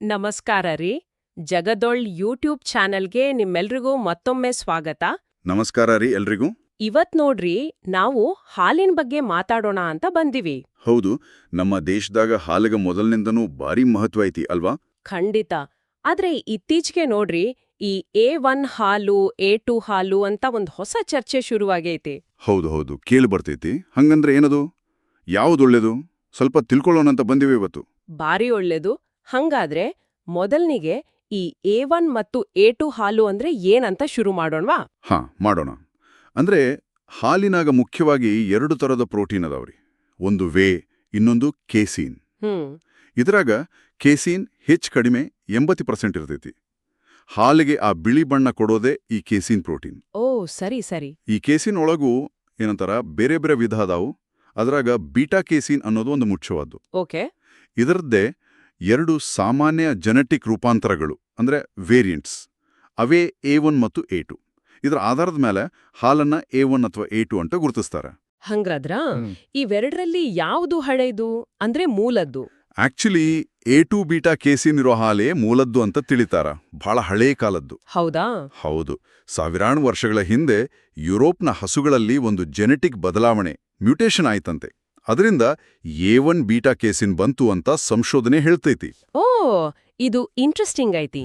ನಮಸ್ಕಾರ ರೀ. ಜಗದೊಳ್ ಯೂಟ್ಯೂಬ್ ಚಾನೆಲ್ಗೆ ನಿಮ್ಮೆಲ್ರಿಗೂ ಮತ್ತೊಮ್ಮೆ ಸ್ವಾಗತ. ನಮಸ್ಕಾರ ರೀ ಎಲ್ರಿಗೂ. ಇವತ್ ನೋಡ್ರಿ ನಾವು ಹಾಲಿನ ಬಗ್ಗೆ ಮಾತಾಡೋಣ ಅಂತ ಬಂದಿವಿ. ಹೌದು ನಮ್ಮ ದೇಶದಾಗ ಹಾಲಿಗ ಮೊದಲಿನಿಂದನೂ ಭಾರಿ ಮಹತ್ವ ಐತಿ ಅಲ್ವಾ? ಖಂಡಿತ. ಆದ್ರೆ ಇತ್ತೀಚೆಗೆ ನೋಡ್ರಿ ಈ ಎ ಒನ್ ಹಾಲು ಎ ಟು ಹಾಲು ಅಂತ ಒಂದ್ ಹೊಸ ಚರ್ಚೆ ಶುರುವಾಗೈತಿ. ಹೌದು ಹೌದು. ಕೇಳಿ ಬರ್ತೈತಿ. ಹಂಗಂದ್ರೆ ಏನದು? ಯಾವುದೊಳ್ಳೇದು ಸ್ವಲ್ಪ ತಿಳ್ಕೊಳ್ಳೋಣ ಅಂತ ಬಂದಿವಿ ಇವತ್ತು. ಬಾರಿ ಒಳ್ಳೇದು. ಹಂಗಾದ್ರೆ ಮೊದಲ್ನಿಗೆ ಈ ಎ ಒನ್ ಮತ್ತು ಎ ಟು ಹಾಲು ಅಂದ್ರೆ ಏನಂತ ಶುರು ಮಾಡೋಣವಾ? ಹಾ ಮಾಡೋಣ. ಅಂದ್ರೆ ಹಾಲಿನಾಗ ಮುಖ್ಯವಾಗಿ ಎರಡು ತರದ ಪ್ರೋಟೀನ್ ಅದಾವ್ರಿ. ಒಂದು ವೇ ಇನ್ನೊಂದು ಕೇಸೀನ್. ಇದರಾಗ ಇದ್ರಾಗ ಕೇಸೀನ್ ಹೆಚ್ಚು ಕಡಿಮೆ ಎಂಬತ್ತು ಪರ್ಸೆಂಟ್ ಇರ್ತೈತಿ. ಹಾಲಿಗೆ ಆ ಬಿಳಿ ಬಣ್ಣ ಕೊಡೋದೇ ಈ ಕೇಸಿನ್ ಪ್ರೋಟೀನ್. ಓ ಸರಿ ಸರಿ. ಈ ಕೇಸಿನ್ ಒಳಗೂ ಏನಂತಾರ ಬೇರೆ ಬೇರೆ ವಿಧ ಅದಾವು. ಅದ್ರಾಗ ಬೀಟಾ ಕೇಸಿನ್ ಅನ್ನೋದು ಒಂದು ಮುಖ್ಯವಾದ್ದು. ಓಕೆ. ಇದರದ್ದೇ ಎರಡು ಸಾಮಾನ್ಯ ಜೆನೆಟಿಕ್ ರೂಪಾಂತರಗಳು ಅಂದ್ರೆ ವೇರಿಯಂಟ್ಸ್ ಅವೇ ಎ ಒನ್ ಮತ್ತು ಎ ಟು ಇದರ ಆಧಾರದ ಮೇಲೆ ಹಾಲನ್ನ ಎ ಒನ್ ಅಥವಾ ಎ ಟು ಅಂತ ಗುರುತಿಸ್ತಾರೆ. ಹಂಗಾದ್ರ ಇವೆರಡರಲ್ಲಿ ಯಾವುದು ಹಳೆಯದು ಅಂದ್ರೆ ಮೂಲದ್ದು. Actually A two beta casein ಇರೋ ಹಾಲೇ ಮೂಲದ್ದು ಅಂತ ತಿಳಿತಾರ. ಬಹಳ ಹಳೇ ಕಾಲದ್ದು. ಹೌದಾ? ಹೌದು. ಸಾವಿರಾರು ವರ್ಷಗಳ ಹಿಂದೆ ಯುರೋಪ್ನ ಹಸುಗಳಲ್ಲಿ ಒಂದು ಜೆನೆಟಿಕ್ ಬದಲಾವಣೆ ಮ್ಯೂಟೇಷನ್ ಆಯ್ತಂತೆ. ಅದರಿಂದ ಎ ಒನ್ ಬೀಟಾ ಕೇಸಿನ್ ಬಂತು ಅಂತ ಸಂಶೋಧನೆ ಹೇಳ್ತೈತಿ. ಓ ಇದು ಇಂಟ್ರೆಸ್ಟಿಂಗ್ ಐತಿ.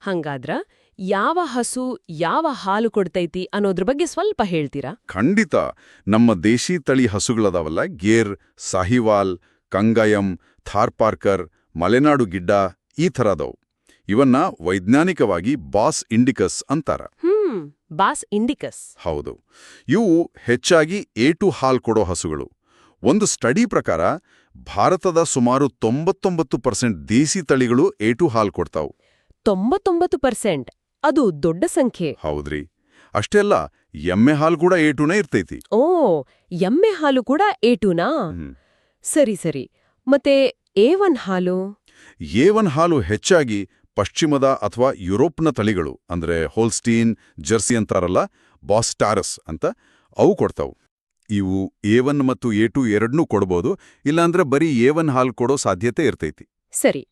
ಹಂಗಾದ್ರ ಯಾವ ಹಸು ಯಾವ ಹಾಲು ಕೊಡ್ತೈತಿ ಅನ್ನೋದ್ರ ಬಗ್ಗೆ ಸ್ವಲ್ಪ ಹೇಳ್ತೀರಾ? ಖಂಡಿತ. ನಮ್ಮ ದೇಶಿ ತಳಿ ಹಸುಗಳದಾವಲ್ಲ ಗೇರ್ ಸಾಹಿವಾಲ್ ಕಂಗಾಯಂ ಥಾರ್ಪಾರ್ಕರ್ ಮಲೆನಾಡು ಗಿಡ್ಡ ಈ ಥರದವು. ಇವನ್ನ ವೈಜ್ಞಾನಿಕವಾಗಿ ಬಾಸ್ ಇಂಡಿಕಸ್ ಅಂತಾರ. ಹ್ಮ್ ಬಾಸ್ ಇಂಡಿಕಸ್. ಹೌದು. ಇವು ಹೆಚ್ಚಾಗಿ ಏಟು ಹಾಲ್ ಕೊಡೋ ಹಸುಗಳು. ಒಂದು ಸ್ಟಡಿ ಪ್ರಕಾರ ಭಾರತದ ಸುಮಾರು ತೊಂಬತ್ತೊಂಬತ್ತು ಪರ್ಸೆಂಟ್ ದೇಸಿ ತಳಿಗಳು ಏಟು ಹಾಲು ಕೊಡ್ತಾವು. ತೊಂಬತ್ತೊಂಬತ್ತು ಪರ್ಸೆಂಟ್? ಅದು ದೊಡ್ಡ ಸಂಖ್ಯೆ. ಹೌದ್ರಿ. ಅಷ್ಟೇ ಅಲ್ಲ ಎಮ್ಮೆ ಹಾಲು ಕೂಡ ಏಟುನೇ ಟುನೇ ಇರ್ತೈತಿ. ಓ ಎಮ್ಮೆ ಹಾಲು ಕೂಡ ಏಟುನಾ. ಸರಿ ಸರಿ. ಮತ್ತೆ ಎ ಒನ್ ಹಾಲು? ಎ ಒನ್ ಹಾಲು ಹೆಚ್ಚಾಗಿ ಪಶ್ಚಿಮದ ಅಥವಾ ಯುರೋಪ್ನ ತಳಿಗಳು ಅಂದ್ರೆ ಹೋಲ್ಸ್ಟೀನ್ ಜರ್ಸಿ ಅಂತಾರಲ್ಲ ಬಾಸ್ಟಾರಸ್ ಅಂತ ಅವು ಕೊಡ್ತಾವು. ಇವು ಎ ಒನ್ ಮತ್ತು ಎ ಟು ಎರಡನ್ನೂ ಕೊಡ್ಬೋದು ಇಲ್ಲಾಂದ್ರೆ ಬರೀ ಎ ಒನ್ ಹಾಲು ಕೊಡೋ ಸಾಧ್ಯತೆ ಇರ್ತೈತಿ. ಸರಿ.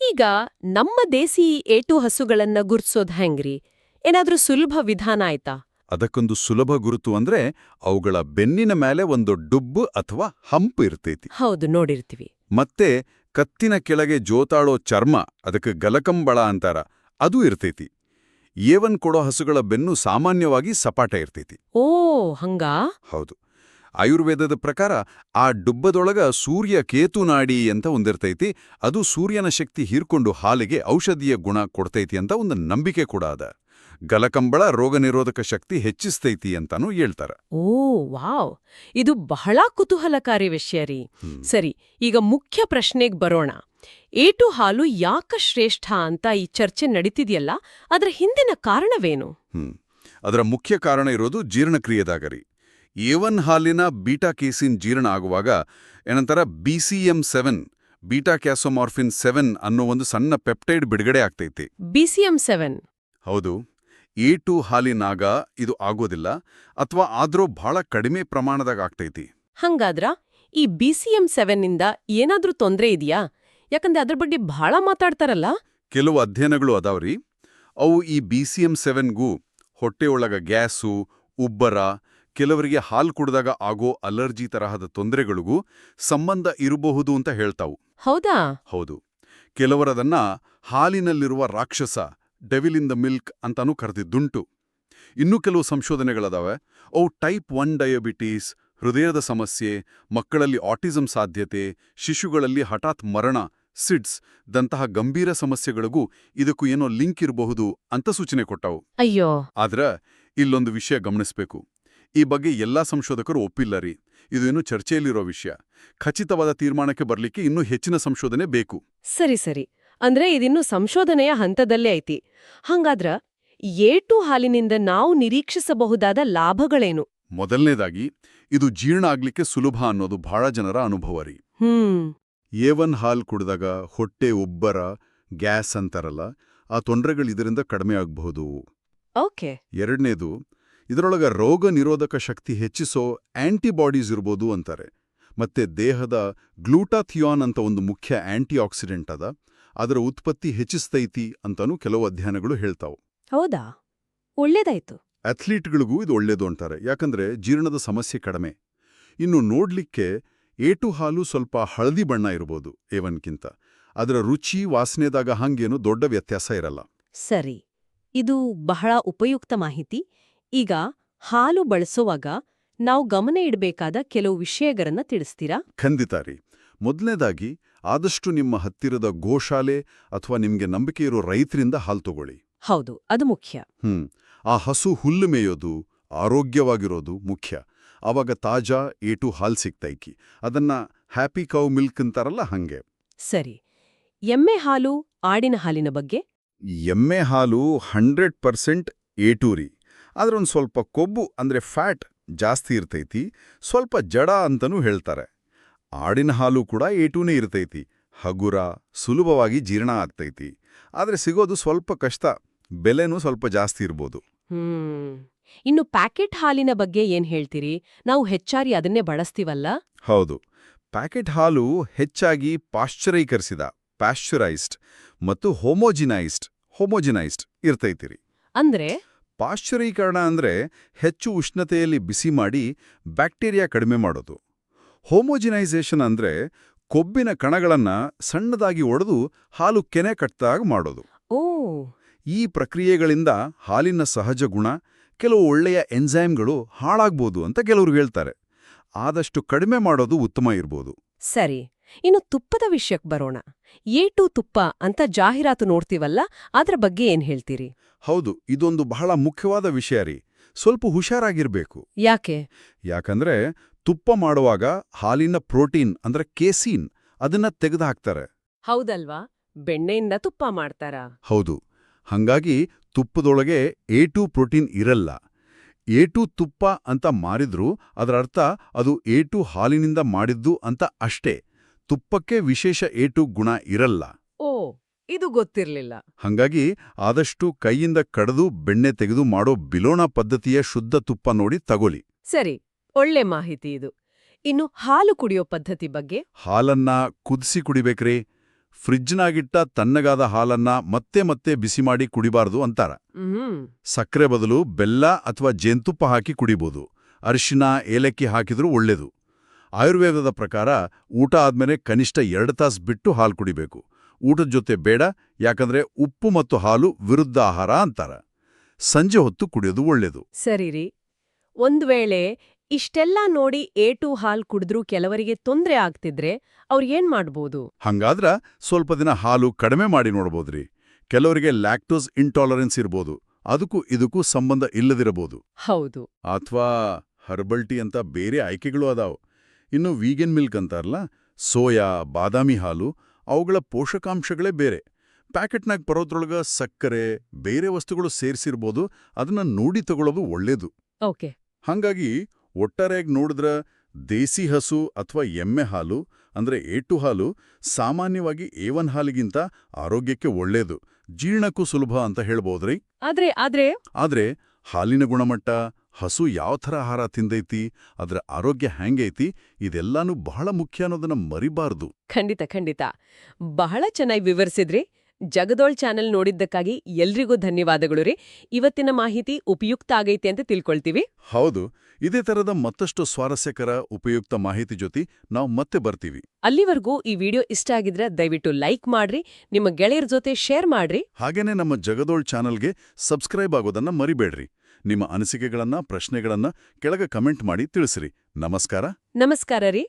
ಈಗ ನಮ್ಮ ದೇಸಿ ಏಟು ಹಸುಗಳನ್ನ ಗುರ್ಸೋದ್ ಹೆಂಗ್ರಿ? ಏನಾದ್ರೂ ಸುಲಭ ವಿಧಾನ ಆಯ್ತಾ? ಅದಕ್ಕೊಂದು ಸುಲಭ ಗುರುತು ಅಂದ್ರೆ ಅವುಗಳ ಬೆನ್ನಿನ ಮೇಲೆ ಒಂದು ಡುಬ್ಬು ಅಥವಾ ಹಂಪ್ ಇರ್ತೈತಿ. ಹೌದು ನೋಡಿರ್ತೀವಿ. ಮತ್ತೆ ಕತ್ತಿನ ಕೆಳಗೆ ಜೋತಾಳೋ ಚರ್ಮ ಅದಕ್ಕೆ ಗಲಕಂಬಳ ಅಂತಾರ ಅದು ಇರ್ತೈತಿ. ಏವನ್ ಕೊಡೋ ಹಸುಗಳ ಬೆನ್ನು ಸಾಮಾನ್ಯವಾಗಿ ಸಪಾಟ ಇರ್ತೈತಿ. ಓ ಹಂಗಾ? ಹೌದು. ಆಯುರ್ವೇದದ ಪ್ರಕಾರ ಆ ಡುಬ್ಬದೊಳಗ ಸೂರ್ಯ ಕೇತುನಾಡಿ ಅಂತ ಒಂದಿರ್ತೈತಿ. ಅದು ಸೂರ್ಯನ ಶಕ್ತಿ ಹೀರ್ಕೊಂಡು ಹಾಲಿಗೆ ಔಷಧೀಯ ಗುಣ ಕೊಡ್ತೈತಿ ಅಂತ ಒಂದು ನಂಬಿಕೆ ಕೂಡ ಅದ. ಗಲಕಂಬಳ ರೋಗನಿರೋಧಕ ಶಕ್ತಿ ಹೆಚ್ಚಿಸ್ತೈತಿ ಅಂತಾನೂ ಹೇಳ್ತಾರ. Oh wow! ಇದು ಬಹಳ ಕುತೂಹಲಕಾರಿ ವಿಷಯ ರೀ. ಸರಿ ಈಗ ಮುಖ್ಯ ಪ್ರಶ್ನೆಗೆ ಬರೋಣ. ಏಟು ಹಾಲು ಯಾಕ ಶ್ರೇಷ್ಠ ಅಂತ ಈ ಚರ್ಚೆ ನಡೀತಿದೆಯಲ್ಲ? ಅದರ ಹಿಂದಿನ ಕಾರಣವೇನು? ಹ್ಮ್. ಅದರ ಮುಖ್ಯ ಕಾರಣ ಇರೋದು ಜೀರ್ಣಕ್ರಿಯೆದಾಗರಿ ಏವನ್ ಹಾಲಿನ ಬೀಟಾ ಕೇಸಿನ್ ಜೀರ್ಣ ಆಗುವಾಗ ಏನಂತಾರ B C M seven beta casomorphin seven ಅನ್ನೋ ಒಂದು ಸಣ್ಣ ಪೆಪ್ಟೈಡ್ ಬಿಡುಗಡೆ ಆಗ್ತೈತಿ. BCM seven. ಹೌದು. ಎ ಟು ಹಾಲಿನಾಗ ಇದು ಆಗೋದಿಲ್ಲ ಅಥವಾ ಆದ್ರೂ ಬಹಳ ಕಡಿಮೆ ಪ್ರಮಾಣದಾಗ ಆಗ್ತೈತಿ. ಹಂಗಾದ್ರ ಈ ಬಿ ಸಿ ಎಂ ಸೆವೆನ್ನಿಂದ ಏನಾದ್ರೂ ತೊಂದ್ರೆ ಇದೆಯಾ? ಯಾಕಂದ್ರೆ ಅದ್ರ ಬಗ್ಗೆ ಬಹಳ ಮಾತಾಡ್ತಾರಲ್ಲ? ಕೆಲವು ಅಧ್ಯಯನಗಳು ಅದಾವ್ರಿ. ಅವು ಈ ಬಿ ಸಿ ಎಂ ಸೆವೆನ್ಗೂ ಹೊಟ್ಟೆಯೊಳಗ ಗ್ಯಾಸು ಉಬ್ಬರ ಕೆಲವರಿಗೆ ಹಾಲು ಕುಡಿದಾಗ ಆಗೋ ಅಲರ್ಜಿ ತರಹದ ತೊಂದರೆಗಳಿಗೂ ಸಂಬಂಧ ಇರಬಹುದು ಅಂತ ಹೇಳ್ತಾವು. ಹೌದಾ? ಹೌದು. ಕೆಲವರದನ್ನ ಹಾಲಿನಲ್ಲಿರುವ ರಾಕ್ಷಸ ಡೆವಿಲ್ ಇನ್ ದ ಮಿಲ್ಕ್ ಅಂತಾನೂ ಕರೆದಿದ್ದುಂಟು. ಇನ್ನೂ ಕೆಲವು ಸಂಶೋಧನೆಗಳದಾವೆ. ಅವು ಟೈಪ್ ಒನ್ ಡಯಾಬಿಟೀಸ್ ಹೃದಯದ ಸಮಸ್ಯೆ ಮಕ್ಕಳಲ್ಲಿ ಆಟಿಸಂ ಸಾಧ್ಯತೆ ಶಿಶುಗಳಲ್ಲಿ ಹಠಾತ್ ಮರಣ ಸಿಡ್ಸ್ ದಂತಹ ಗಂಭೀರ ಸಮಸ್ಯೆಗಳಿಗೂ ಇದಕ್ಕೂ ಏನೋ ಲಿಂಕ್ ಇರಬಹುದು ಅಂತ ಸೂಚನೆ ಕೊಟ್ಟವು. ಅಯ್ಯೋ. ಆದ್ರ ಇಲ್ಲೊಂದು ವಿಷಯ ಗಮನಿಸಬೇಕು. ಈ ಬಗ್ಗೆ ಎಲ್ಲಾ ಸಂಶೋಧಕರು ಒಪ್ಪಿಲ್ಲ ರೀ. ಇದು ಇನ್ನೂ ಚರ್ಚೆಯಲ್ಲಿರೋ ವಿಷಯ. ಖಚಿತವಾದ ತೀರ್ಮಾನಕ್ಕೆ ಬರಲಿಕ್ಕೆ ಇನ್ನೂ ಹೆಚ್ಚಿನ ಸಂಶೋಧನೆ ಬೇಕು. ಸರಿ ಸರಿ. ಅಂದ್ರೆ ಇದಿನ್ನು ಸಂಶೋಧನೆಯ ಹಂತದಲ್ಲೇ ಐತಿ. ಹಂಗಾದ್ರ ಏಟು ಹಾಲಿನಿಂದ ನಾವು ನಿರೀಕ್ಷಿಸಬಹುದಾದ ಲಾಭಗಳೇನು? ಮೊದಲನೇದಾಗಿ ಇದು ಜೀರ್ಣ ಆಗ್ಲಿಕ್ಕೆ ಸುಲಭ ಅನ್ನೋದು ಬಹಳ ಜನರ ಅನುಭವ ರೀ. ಹ್ಮ್. ಏವನ್ ಹಾಲ್ ಕುಡಿದಾಗ ಹೊಟ್ಟೆ ಉಬ್ಬರ ಗ್ಯಾಸ್ ಅಂತಾರಲ್ಲ ಆ ತೊಂದರೆಗಳು ಇದರಿಂದ ಕಡಿಮೆ ಆಗಬಹುದು. ಓಕೆ. ಎರಡನೇದು ಇದರೊಳಗ ರೋಗ ನಿರೋಧಕ ಶಕ್ತಿ ಹೆಚ್ಚಿಸೋ ಆಂಟಿಬಾಡೀಸ್ ಇರ್ಬೋದು ಅಂತಾರೆ. ಮತ್ತೆ ದೇಹದ ಗ್ಲೂಟಾಥಿಯಾನ್ ಅಂತ ಒಂದು ಮುಖ್ಯ ಆಂಟಿ ಆಕ್ಸಿಡೆಂಟ್ ಅದ. ಅದರ ಉತ್ಪತ್ತಿ ಹೆಚ್ಚಿಸ್ತೈತಿ ಅಂತಾನೂ ಕೆಲವು ಅಧ್ಯಯನಗಳು ಹೇಳ್ತಾವು. ಹೌದಾ? ಒಳ್ಳೇದಾಯ್ತು. ಅಥ್ಲೀಟ್ಗಳಿಗೂ ಇದು ಒಳ್ಳೇದು ಅಂತಾರೆ. ಯಾಕಂದ್ರೆ ಜೀರ್ಣದ ಸಮಸ್ಯೆ ಕಡಿಮೆ. ಇನ್ನು ನೋಡ್ಲಿಕ್ಕೆ ಏಟು ಹಾಲು ಸ್ವಲ್ಪ ಹಳದಿ ಬಣ್ಣ ಇರ್ಬೋದು ಏವನ್ಕಿಂತ ಅದರ ರುಚಿ ವಾಸನೆದಾಗ ಹಂಗೇನು ದೊಡ್ಡ ವ್ಯತ್ಯಾಸ ಇರಲ್ಲ. ಸರಿ. ಇದು ಬಹಳ ಉಪಯುಕ್ತ ಮಾಹಿತಿ. ಈಗ ಹಾಲು ಬಳಸುವಾಗ ನಾವು ಗಮನ ಇಡಬೇಕಾದ ಕೆಲವು ವಿಷಯಗಳನ್ನ ತಿಳಿಸ್ತೀರಾ? ಖಂಡಿತ ರೀ. ಮೊದಲನೇದಾಗಿ ಆದಷ್ಟು ನಿಮ್ಮ ಹತ್ತಿರದ ಗೋಶಾಲೆ ಅಥವಾ ನಿಮಗೆ ನಂಬಿಕೆ ಇರೋ ರೈತರಿಂದ ಹಾಲು ತಗೊಳ್ಳಿ. ಹೌದು ಅದು ಮುಖ್ಯ. ಹ್ಮ್ ಆ ಹಸು ಹುಲ್ಲು ಮೇಯೋದು ಆರೋಗ್ಯವಾಗಿರೋದು ಮುಖ್ಯ. ಅವಾಗ ತಾಜಾ ಏಟು ಹಾಲು ಸಿಗ್ತೈಕಿ. ಅದನ್ನ ಹ್ಯಾಪಿ ಕೌ ಮಿಲ್ಕ್ ಅಂತಾರಲ್ಲ ಹಂಗೆ. ಸರಿ ಎಮ್ಮೆ ಹಾಲು ಆಡಿನ ಹಾಲಿನ ಬಗ್ಗೆ? ಎಮ್ಮೆ ಹಾಲು ಹಂಡ್ರೆಡ್ ಪರ್ಸೆಂಟ್ ಏಟೂರಿ. ರೀ ಆದ್ರೆ ಒಂದು ಸ್ವಲ್ಪ ಕೊಬ್ಬು ಅಂದ್ರೆ ಫ್ಯಾಟ್ ಜಾಸ್ತಿ ಇರ್ತೈತಿ ಸ್ವಲ್ಪ ಜಡ ಅಂತನೂ ಹೇಳ್ತಾರೆ. ಆಡಿನ ಹಾಲು ಕೂಡ ಏಟೂನೇ ಇರ್ತೈತಿ. ಹಗುರ ಸುಲಭವಾಗಿ ಜೀರ್ಣ ಆಗ್ತೈತಿ. ಆದ್ರೆ ಸಿಗೋದು ಸ್ವಲ್ಪ ಕಷ್ಟ. ಬೆಲೆನೂ ಸ್ವಲ್ಪ ಜಾಸ್ತಿ ಇರ್ಬೋದು. ಇನ್ನು ಪ್ಯಾಕೆಟ್ ಹಾಲಿನ ಬಗ್ಗೆ ಏನ್ ಹೇಳ್ತೀರಿ? ನಾವು ಹೆಚ್ಚಾರಿ ಅದನ್ನೇ ಬಳಸ್ತೀವಲ್ಲ? ಹೌದು. ಪ್ಯಾಕೆಟ್ ಹಾಲು ಹೆಚ್ಚಾಗಿ ಪಾಶ್ಚರೈಕರಿಸಿದ ಪ್ಯಾಶ್ಚುರೈಸ್ಡ್ ಮತ್ತು ಹೋಮೋಜಿನೈಸ್ಡ್ ಹೋಮೋಜಿನೈಸ್ಡ್ ಇರ್ತೈತಿರಿ. ಅಂದ್ರೆ? ಪಾಶ್ಚರೀಕರಣ ಅಂದ್ರೆ ಹೆಚ್ಚು ಉಷ್ಣತೆಯಲ್ಲಿ ಬಿಸಿ ಮಾಡಿ ಬ್ಯಾಕ್ಟೀರಿಯಾ ಕಡಿಮೆ ಮಾಡೋದು. ಹೋಮೋಜಿನೈಸೇಷನ್ ಅಂದ್ರೆ ಕೊಬ್ಬಿನ ಕಣಗಳನ್ನ ಸಣ್ಣದಾಗಿ ಒಡೆದು ಹಾಲು ಕೆನೆ ಕಟ್ಟಾಗ ಮಾಡೋದು. ಓ. ಈ ಪ್ರಕ್ರಿಯೆಗಳಿಂದ ಹಾಲಿನ ಸಹಜ ಗುಣ ಕೆಲವು ಒಳ್ಳೆಯ ಎನ್ಝೈಮ್ಗಳು ಹಾಳಾಗ್ಬೋದು ಅಂತ ಕೆಲವರು ಹೇಳ್ತಾರೆ. ಆದಷ್ಟು ಕಡಿಮೆ ಮಾಡೋದು ಉತ್ತಮ ಇರ್ಬೋದು. ಸರಿ ಇನ್ನು ತುಪ್ಪದ ವಿಷಯಕ್ಕೆ ಬರೋಣ. ಏಟು ತುಪ್ಪ ಅಂತ ಜಾಹೀರಾತು ನೋಡ್ತೀವಲ್ಲ ಅದರ ಬಗ್ಗೆ ಏನ್ ಹೇಳ್ತೀರಿ? ಹೌದು ಇದೊಂದು ಬಹಳ ಮುಖ್ಯವಾದ ವಿಷಯ ರೀ. ಸ್ವಲ್ಪ ಹುಷಾರಾಗಿರ್ಬೇಕು. ಯಾಕೆ? ಯಾಕಂದ್ರೆ ತುಪ್ಪ ಮಾಡುವಾಗ ಹಾಲಿನ ಪ್ರೋಟೀನ್ ಅಂದ್ರೆ ಕೇಸೀನ್ ಅದನ್ನ ತೆಗೆದುಹಾಕ್ತಾರೆ. ಹೌದಲ್ವಾ? ಬೆಣ್ಣೆಯಿಂದ ತುಪ್ಪ ಮಾಡ್ತಾರ? ಹೌದು. ಹಂಗಾಗಿ ತುಪ್ಪದೊಳಗೆ ಎ ಟು ಪ್ರೋಟೀನ್ ಇರಲ್ಲ. ಎ ಟು ತುಪ್ಪ ಅಂತ ಮಾರಿದ್ರು ಅದರ ಅರ್ಥ ಅದು ಎ ಟು ಹಾಲಿನಿಂದ ಮಾಡಿದ್ದು ಅಂತ ಅಷ್ಟೇ. ತುಪ್ಪಕ್ಕೆ ವಿಶೇಷ ಎ ಟು ಗುಣ ಇರಲ್ಲ. ಓ ಇದು ಗೊತ್ತಿರಲಿಲ್ಲ. ಹಂಗಾಗಿ ಆದಷ್ಟು ಕೈಯಿಂದ ಕಡದು ಬೆಣ್ಣೆ ತೆಗೆದು ಮಾಡೋ ಬಿಲೋಣ ಪದ್ಧತಿಯ ಶುದ್ಧ ತುಪ್ಪ ನೋಡಿ ತಗೊಳ್ಳಿ. ಸರಿ ಒಳ್ಳೆ ಮಾಹಿತಿ ಇದು. ಇನ್ನು ಹಾಲು ಕುಡಿಯೋ ಪದ್ಧತಿ ಬಗ್ಗೆ? ಹಾಲನ್ನ ಕುದಿಸಿ ಕುಡಿಬೇಕ್ರಿ. ಫ್ರಿಜ್ನಾಗಿಟ್ಟ ತಣ್ಣಗಾದ ಹಾಲನ್ನ ಮತ್ತೆ ಮತ್ತೆ ಬಿಸಿ ಮಾಡಿ ಕುಡಿಬಾರ್ದು ಅಂತಾರ. ಸಕ್ಕರೆ ಬದಲು ಬೆಲ್ಲ ಅಥವಾ ಜೇನ್ತುಪ್ಪ ಹಾಕಿ ಕುಡಿಬೋದು. ಅರಿಶಿನ ಏಲಕ್ಕಿ ಹಾಕಿದ್ರೂ ಒಳ್ಳೇದು. ಆಯುರ್ವೇದದ ಪ್ರಕಾರ ಊಟ ಆದ್ಮೇಲೆ ಕನಿಷ್ಠ ಎರಡು ತಾಸು ಬಿಟ್ಟು ಹಾಲು ಕುಡಿಬೇಕು. ಊಟದ ಜೊತೆ ಬೇಡ ಯಾಕಂದ್ರೆ ಉಪ್ಪು ಮತ್ತು ಹಾಲು ವಿರುದ್ಧ ಆಹಾರ ಅಂತಾರ. ಸಂಜೆ ಹೊತ್ತು ಕುಡಿಯೋದು ಒಳ್ಳೇದು. ಸರಿ ರೀ. ಒಂದು ವೇಳೆ ಇಷ್ಟೆಲ್ಲ ನೋಡಿ ಏಟು ಹಾಲ್ ಕುಡಿದ್ರೂ ಕೆಲವರಿಗೆ ತೊಂದ್ರೆ ಆಗ್ತಿದ್ರೆ ಅವ್ರು ಏನ್ ಮಾಡ್ಬೋದು? ಹಂಗಾದ್ರ ಸ್ವಲ್ಪ ದಿನ ಹಾಲು ಕಡಿಮೆ ಮಾಡಿ ನೋಡ್ಬೋದ್ರಿ. ಕೆಲವರಿಗೆ ಲ್ಯಾಕ್ಟೋಸ್ ಇಂಟಾಲರೆನ್ಸ್ ಇರ್ಬೋದು. ಅದಕ್ಕೂ ಇದಕ್ಕೂ ಸಂಬಂಧ ಇಲ್ಲದಿರಬಹುದು ಹೌದು. ಅಥವಾ ಹರ್ಬಲ್ ಟೀ ಅಂತ ಬೇರೆ ಆಯ್ಕೆಗಳು ಅದಾವ. ಇನ್ನು ವೀಗನ್ ಮಿಲ್ಕ್ ಅಂತಾರಲ್ಲ ಸೋಯಾ ಬಾದಾಮಿ ಹಾಲು ಅವುಗಳ ಪೋಷಕಾಂಶಗಳೇ ಬೇರೆ. ಪ್ಯಾಕೆಟ್ನಾಗ ಬರೋದ್ರೊಳಗ ಸಕ್ಕರೆ ಬೇರೆ ವಸ್ತುಗಳು ಸೇರಿಸಿರ್ಬೋದು. ಅದನ್ನ ನೋಡಿ ತಗೊಳ್ಳೋದು ಒಳ್ಳೇದು. ಓಕೆ. ಹಂಗಾಗಿ ಒಟ್ಟಾರೆಯಾಗಿ ನೋಡಿದ್ರೆ ದೇಸಿ ಹಸು ಅಥವಾ ಎಮ್ಮೆ ಹಾಲು ಅಂದರೆ ಏಟು ಹಾಲು ಸಾಮಾನ್ಯವಾಗಿ ಏವನ್ ಹಾಲಿಗಿಂತ ಆರೋಗ್ಯಕ್ಕೆ ಒಳ್ಳೆಯದು ಜೀರ್ಣಕ್ಕೂ ಸುಲಭ ಅಂತ ಹೇಳ್ಬೋದ್ರಿ? ಆದ್ರೆ ಆದ್ರೆ? ಆದ್ರೆ ಹಾಲಿನ ಗುಣಮಟ್ಟ ಹಸು ಯಾವ ಥರ ಆಹಾರ ತಿಂದೈತಿ ಅದರ ಆರೋಗ್ಯ ಹೆಂಗೈತಿ ಇದೆಲ್ಲಾನು ಬಹಳ ಮುಖ್ಯ ಅನ್ನೋದನ್ನ ಮರಿಬಾರ್ದು. ಖಂಡಿತ ಖಂಡಿತ. ಬಹಳ ಚೆನ್ನಾಗಿ ವಿವರಿಸಿದ್ರಿ. ಜಗದೋಳ್ ಚಾನೆಲ್ ನೋಡಿದ್ದಕ್ಕಾಗಿ ಎಲ್ರಿಗೂ ಧನ್ಯವಾದಗಳು ರೀ. ಇವತ್ತಿನ ಮಾಹಿತಿ ಉಪಯುಕ್ತ ಆಗೈತೆ ಅಂತ ತಿಳ್ಕೊಳ್ತೀವಿ. ಹೌದು ಇದೇ ತರದ ಮತ್ತಷ್ಟು ಸ್ವಾರಸ್ಯಕರ ಉಪಯುಕ್ತ ಮಾಹಿತಿ ಜೊತೆ ನಾವು ಮತ್ತೆ ಬರ್ತೀವಿ. ಅಲ್ಲಿವರೆಗೂ ಈ ವಿಡಿಯೋ ಇಷ್ಟ ಆಗಿದ್ರೆ ದಯವಿಟ್ಟು ಲೈಕ್ ಮಾಡ್ರಿ ನಿಮ್ಮ ಗೆಳೆಯರ ಜೊತೆ ಶೇರ್ ಮಾಡ್ರಿ. ಹಾಗೇನೆ ನಮ್ಮ ಜಗದೋಳ್ ಚಾನೆಲ್ಗೆ ಸಬ್ಸ್ಕ್ರೈಬ್ ಆಗೋದನ್ನ ಮರಿಬೇಡ್ರಿ. ನಿಮ್ಮ ಅನಿಸಿಕೆಗಳನ್ನ ಪ್ರಶ್ನೆಗಳನ್ನ ಕೆಳಗೆ ಕಮೆಂಟ್ ಮಾಡಿ ತಿಳಿಸ್ರಿ. ನಮಸ್ಕಾರ. ನಮಸ್ಕಾರ ರೀ.